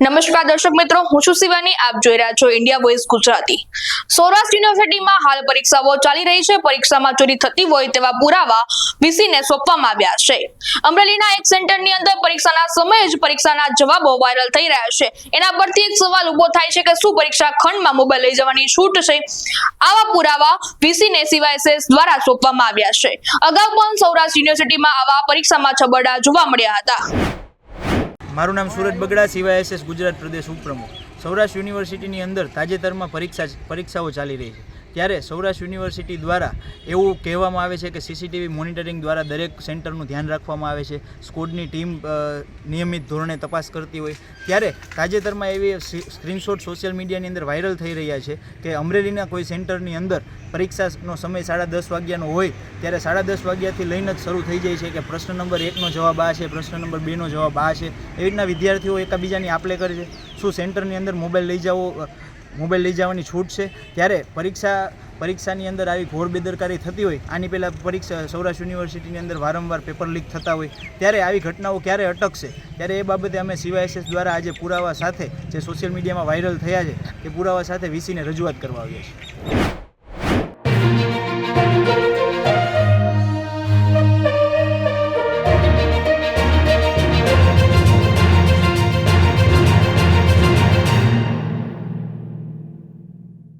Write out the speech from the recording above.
નમસ્કાર દર્શક મિત્રો, હું છું શિવાની. આપ જોઈ રહ્યા છો ઇન્ડિયા વોઇસ ગુજરાતી. સૌરાષ્ટ્ર યુનિવર્સિટીમાં હાલ પરીક્ષાઓ ચાલી રહી છે. પરીક્ષામાં ચોરી થતી હોય તેવા પુરાવા વીસીને સોંપવામાં આવ્યા છે. અમરેલીના એક સેન્ટરની અંદર પરીક્ષાના સમયે જ પરીક્ષાના જવાબો વાયરલ થઈ રહ્યા છે. એના પરથી એક સવાલ ઊભો થાય છે કે શું પરીક્ષા ખંડમાં મોબાઈલ લઈ જવાની છૂટ છે? આવા પુરાવા વીસીને સીવાયએસએસ દ્વારા સોંપવામાં આવ્યા છે. અગાઉ પણ સૌરાષ્ટ્ર યુનિવર્સિટીમાં આવા પરીક્ષામાં છબરડા જોવા મળ્યા હતા. મારું નામ સુરજ બગડા, સિવાય એસએસ ગુજરાત પ્રદેશ ઉપપ્રમુખ. સૌરાષ્ટ્ર યુનિવર્સિટીની અંદર તાજેતરમાં પરીક્ષા પરીક્ષાઓ ચાલી રહી છે. ત્યારે સૌરાષ્ટ્ર યુનિવર્સિટી દ્વારા એવું કહેવામાં આવે છે કે સીસીટીવી મોનિટરિંગ દ્વારા દરેક સેન્ટરનું ધ્યાન રાખવામાં આવે છે. સ્કોડની ટીમ નિયમિત ધોરણે તપાસ કરતી હોય. ત્યારે તાજેતરમાં એવી સ્ક્રીનશોટ સોશિયલ મીડિયાની અંદર વાયરલ થઈ રહ્યા છે કે અમરેલીના કોઈ સેન્ટરની અંદર પરીક્ષાનો સમય સાડા દસ વાગ્યાનો હોય ત્યારે સાડા દસ વાગ્યાથી લઈને જ શરૂ થઈ જાય છે કે પ્રશ્ન નંબર એકનો જવાબ આ છે પ્રશ્ન નંબર બેનો જવાબ આ છે. એવી રીતના વિદ્યાર્થીઓ એકબીજાની આપલે કરે છે. શું સેન્ટરની અંદર મોબાઈલ લઈ અ, મોબાઈલ લઈ જવાની છૂટ છે. ત્યારે પરીક્ષા, પરીક્ષાની અંદર આવી ઘોર બેદરકારી થતી હોય, આની પહેલાં પરીક્ષા સૌરાષ્ટ્ર યુનિવર્સિટીની અંદર વારંવાર પેપર લીક થતા હોય, ત્યારે આવી ઘટનાઓ ક્યારે અટકશે? ત્યારે એ બાબતે અમે સીવાયએસએસ દ્વારા આજે પુરાવા સાથે, જે સોશિયલ મીડિયામાં વાયરલ થયા છે, એ પુરાવા સાથે વીસીને રજૂઆત કરવા આવ્યા છે